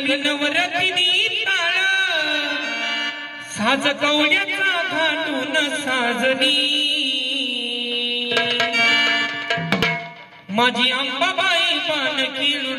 नवरत्नी ताळ. साज कवड्याचा घालून साजनी. माझी आंबाबाई पान किळू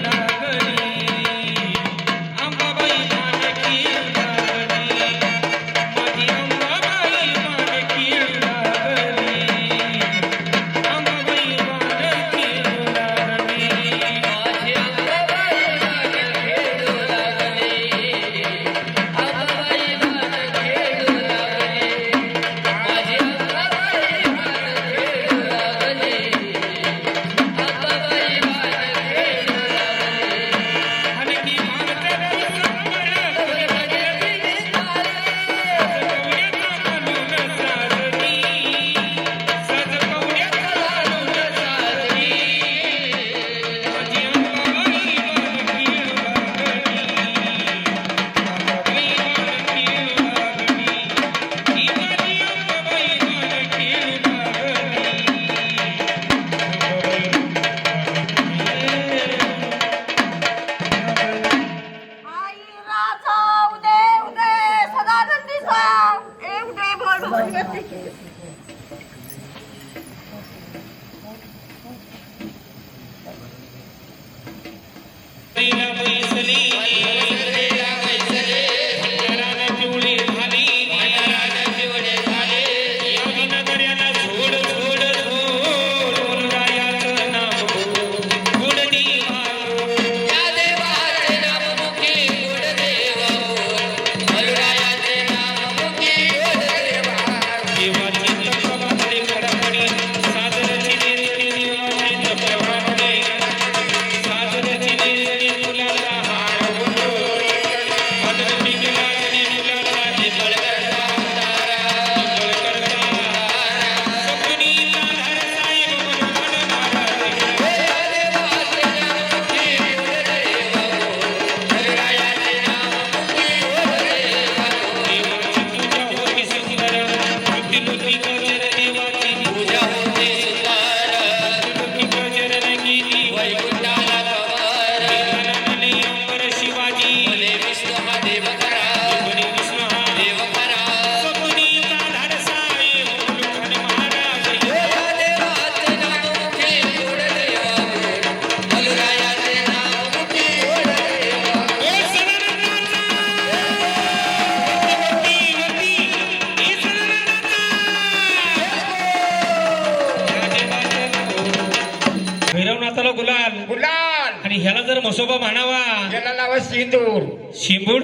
मसोबा म्हणावा. याला लावा सिंदूर. शिंबूड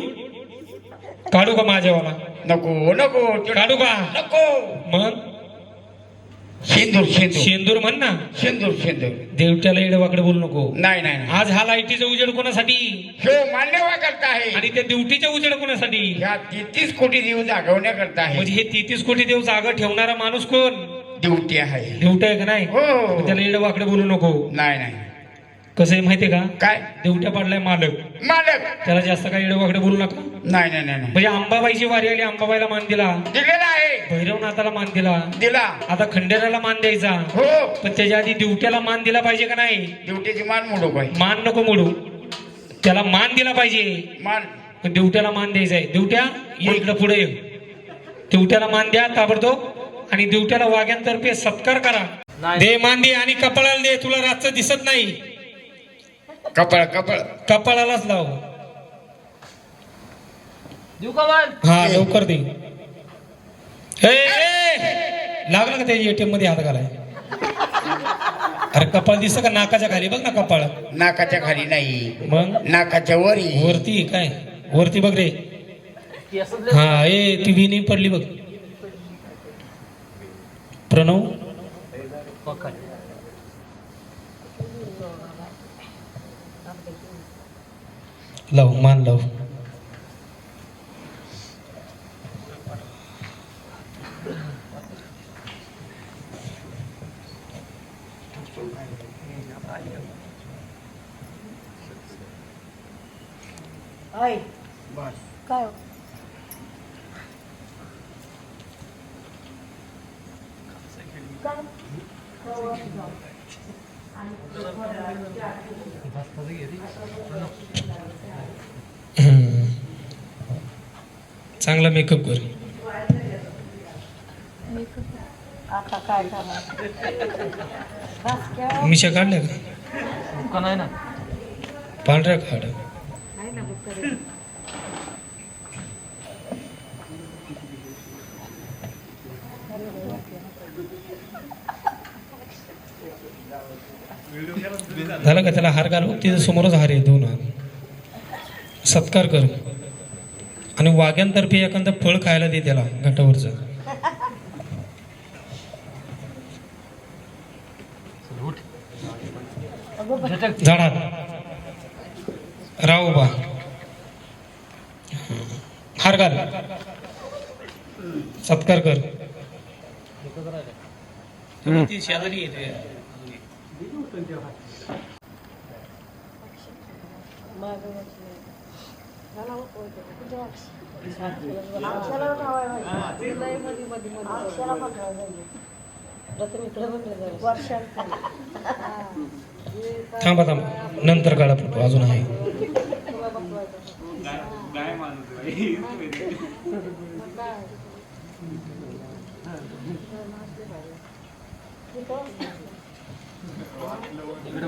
काढू का माझ्यावाला नको नको. ते- काढू का? नको. मग? सिंदूर सिंदूर. शेंदूर म्हण ना. सिंदूर सिंदूर. देवट्याला येडवाकडे बोलू नको. नाही नाही नाही. आज हा लाईटीचा उजेड कोणासाठी? हे मान्यवा करता आहे. आणि त्या ड्युटीचा उजेड कोणासाठी? ह्या तेहतीस कोटी देव जागवण्याकरता आहे. म्हणजे हे तेहतीस कोटी देव जागा ठेवणारा माणूस कोण? ड्युटी आहे. देवटा आहे का नाही? हो. मग त्याला येडवाकडे बोलू नको. नाही नाही. कसं आहे माहितीये का? काय? देवट्या पाडलाय मालक. मालक. त्याला जास्त काही येडवाकडे बोलू नका. नाही नाही नाही नाही. म्हणजे अंबाबाईची वारी आली अंबाबाईला मान दिला. दिलेला आहे. भैरवनाथाला मान दिला. दिला. आता खंडेराला मान द्यायचा. हो. पण त्याच्या आधी दिवट्याला मान दिला पाहिजे का नाही? ड्युटीची मान मोडू बाई. मान नको मोडू. त्याला मान दिला पाहिजे. मान. पण दिवट्याला मान द्यायचा आहे. दिवट्या ये इकडं पुढे ये. दिवट्याला मान द्या ताबडतोब. आणि दिवट्याला वाघ्यांतर्फे सत्कार करा. दे मान दे आणि कपाळाला दे. तुला रातचं दिसत नाही. कपळ कपळ. कपाळालाच लाव. देऊ का मान हा लवकर दे. ए, ए, लागलं का त्याच्या एटीएममध्ये हात घालाय? अरे कपाळ दिसत का नाकाच्या खाली? बघ ना कपाळ. नाकाच्या खाली नाही. मग? नाकाच्या वरी. वरती काय? वरती बघ रे. हा ए ती विनी पडली बघ. प्रणव? पकड. लाव मान लाव चांगला मेकअप कर. मिशा काढल्या का? नाही ना पांढऱ्या काढ. झालं का? त्याला हार घाल. बघ तिथे समोरच हार आहे दोन हार. सत्कार कर. आणि वाघ्यांतर्फे एखादं फळ खायला दे त्याला घाटावरचं. झाडात. राव उभा. हार घाल. सत्कार कर. शेजारी येते. थांबा थांबा. नंतर काढा फोटो अजून आहे. इकडे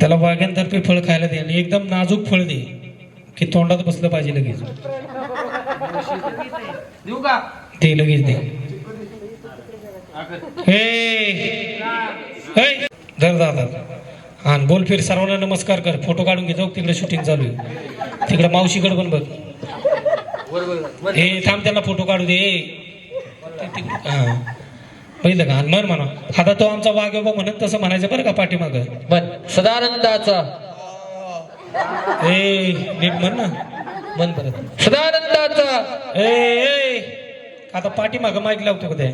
त्याला वाघ्यांतर्फे फळ खायला दे आणि एकदम नाजूक फळ दे की तोंडात बसलं पाहिजे लगेच. ते लगेच दे. हे धर हा आणि बोल फिर सर्वांना नमस्कार कर. फोटो काढून घे जाऊ तिकडे शूटिंग चालू आहे. तिकडे मावशीकडे पण बघ. हे थांब त्याला फोटो काढू दे. हा. पहिलं का आणि म्हण म्हणा. आता तो आमचा वाघ बाबा म्हणत तसं म्हणायचं बरं का पाठीमाग? मन सदानंदाचा. ए नीट म्हण ना. म्हण परत. सदानंदाचा. ए ए. आता पाठीमाग माईक लावतो का ते?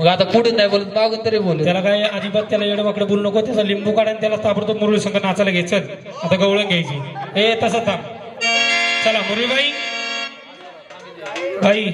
मग आता पुढे नाही बोलत मागून तरी बोलू त्याला काय अजिबात त्याला येडवाकडे बोलू नको त्याचा लिंबू काढा आणि त्याला ताबडतोब मुरळी संघ नाचायला घे चल. आता गवळण घ्यायची. ए तसं थांब. चला मुरळीबाई. बाई.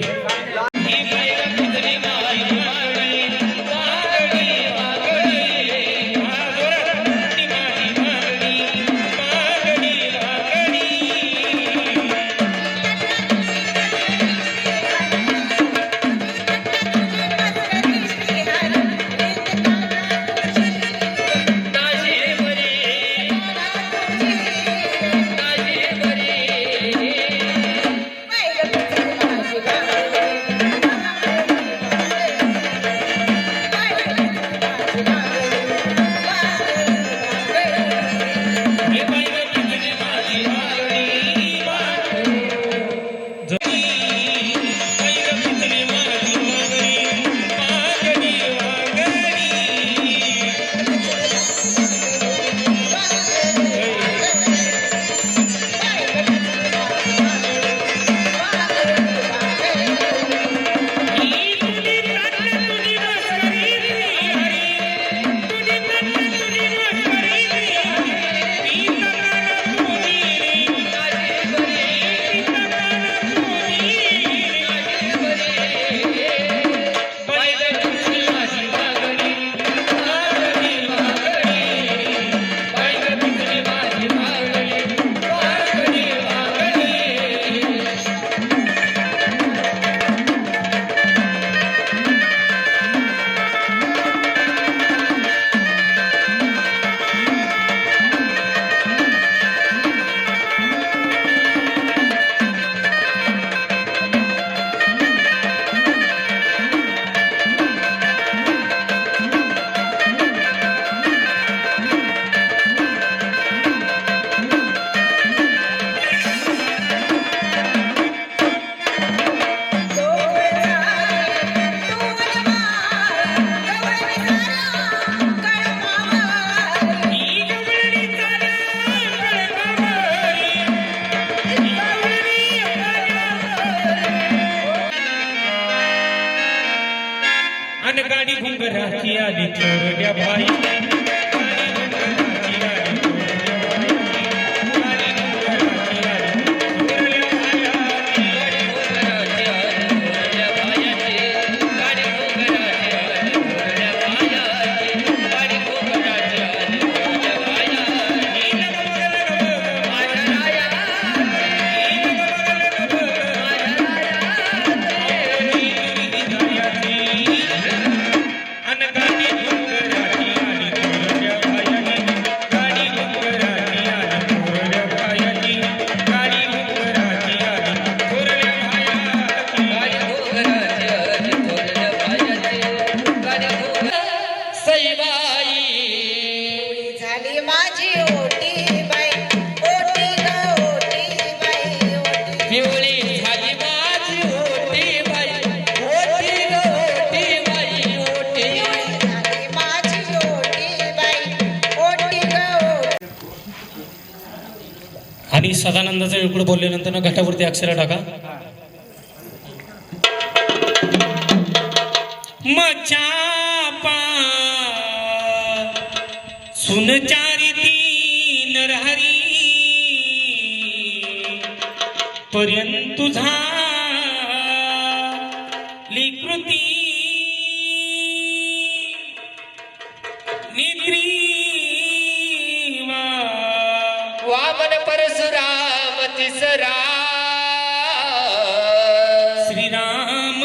अनगाड़ी घुंघरा किया दी छोड़ गया भाई आणि सदानंदाचा इकडं बोलल्यानंतर ना घटावरती अक्षरा टाका. मचा सुन तीन हरी पर्यंत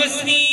I see.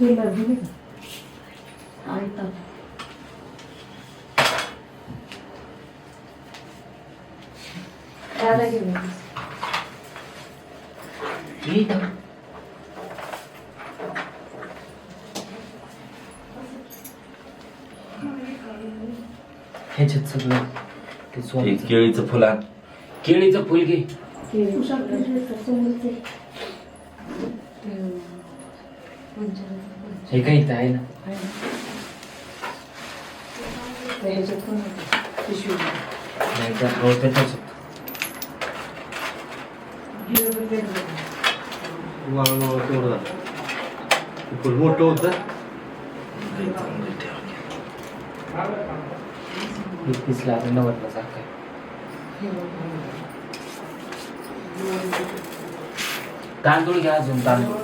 हे लढले का आयता त्याला घेऊन ह्याच्यात सगळं ते सोन्याचं केळीचं फुला. केळीचं फुल घे हे काही इथं आहे ना. नाही तर बहुतेकच मोठं होतं. एकतीस लाख नव्वदला सारखं आहे. तांदूळ घ्या अजून तांदूळ.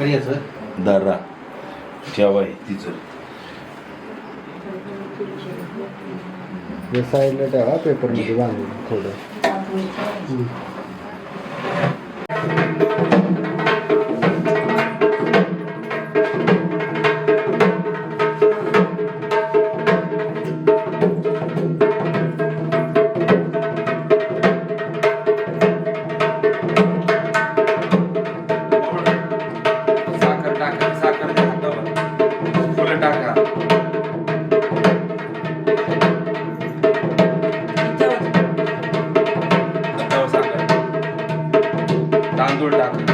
काय याचं दर्रा. जेवाय तिचं. या साईडला ठेवा पेपरमध्ये बांधून थोडं. 就是两个